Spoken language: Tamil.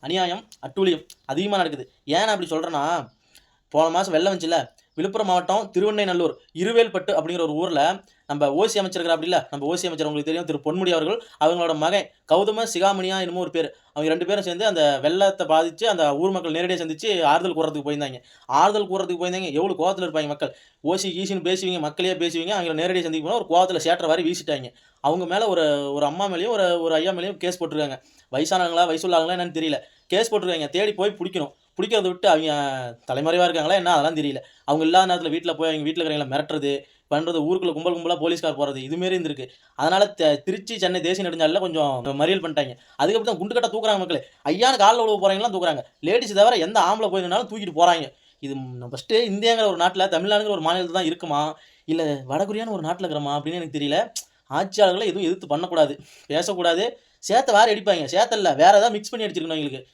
அநியாயம் அட்டூழியம் அதிகமாக நடக்குது. ஏன் நான் அப்படி சொல்கிறேன்னா போன மாதம் வெள்ளம் வந்துச்சுல விழுப்புரம் மாவட்டம் திருவண்ணைநல்லூர் இருவேல்பட்டு அப்படிங்கிற ஒரு ஊரில் நம்ம ஓசி அமைச்சர் அப்படி இல்லை நம்ம ஓசி அமைச்சர் உங்களுக்கு தெரியும் திரு பொன்முடி அவர்கள். அவங்களோட மகன் கௌதம சிகாமணியா என்னமோ ஒரு பேர். அவங்க ரெண்டு பேரும் சேர்ந்து அந்த வெள்ளத்தை பாதித்து அந்த ஊர் மக்கள் நேரடியாக சந்திச்சு ஆறுதல் கூறதுக்கு போயிருந்தாங்க. ஆறுதல் கூறதுக்கு போயிருந்தாங்க. எவ்வளோ கோவத்தில் இருப்பாங்க மக்கள். ஓசி ஈசின்னு பேசுவீங்க மக்களையே பேசுவீங்க அவங்கள நேரடியாக சந்திக்க போனால் ஒரு கோவத்தில் சேற்ற வாரி வீசிட்டாங்க. அவங்க மேலே ஒரு ஒரு அம்மா மேலேயும் ஒரு ஒரு ஐயா மேலேயும் கேஸ் போட்டிருக்காங்க. வயசானவங்களா வயசுள்ளாங்களா என்னன்னு தெரியல. கேஸ் போட்டிருக்காங்க. தேடி போய் பிடிக்கணும். பிடிக்கிறத விட்டு அவங்க தலைமறைவாக இருக்காங்களா என்ன? அதெல்லாம் தெரியல. அவங்க இல்லாத நேரத்தில் வீட்டில் போய் அவங்க வீட்டில் இருக்கிறவங்கள மிரட்டுறது பண்ணுறது ஊருக்குள்ள கும்பல் கும்பலாக போலீஸ்கார் போகிறது இதுமாரி இருந்திருக்கு. அதனால் த- திருச்சி சென்னை தேசிய நெடுஞ்சாலில் கொஞ்சம் மறியல் பண்ணிட்டாங்க. அதுக்கப்புறம் தான் குண்டு கட்ட தூக்குறாங்க மக்களே. ஐயானு காலில் உழவு போகிறாங்களாம் தூக்குறாங்க. லேடிஸ் தவிர எந்த ஆம்பளை போயிருந்தாலும் தூக்கிட்டு போகிறாங்க இது ஃபஸ்ட்டு இந்தியாங்கிற ஒரு நாட்டில் தமிழ்நாடுங்கிற ஒரு மாநிலத்தில் தான் இருக்குமா? இல்லை வடகொரியான்னு ஒரு நாட்டில் இருக்கிறோமா அப்படின்னு எனக்கு தெரியல. ஆட்சியாளர்களை எதுவும் எதிர்த்து பண்ணக்கூடாது. பேசக்கூடாது. சேத்தை வேறு அடிப்பாங்க. சேத்தல்ல வேறு ஏதாவது மிக்ஸ் பண்ணி அடிச்சிருக்கணும் எங்களுக்கு.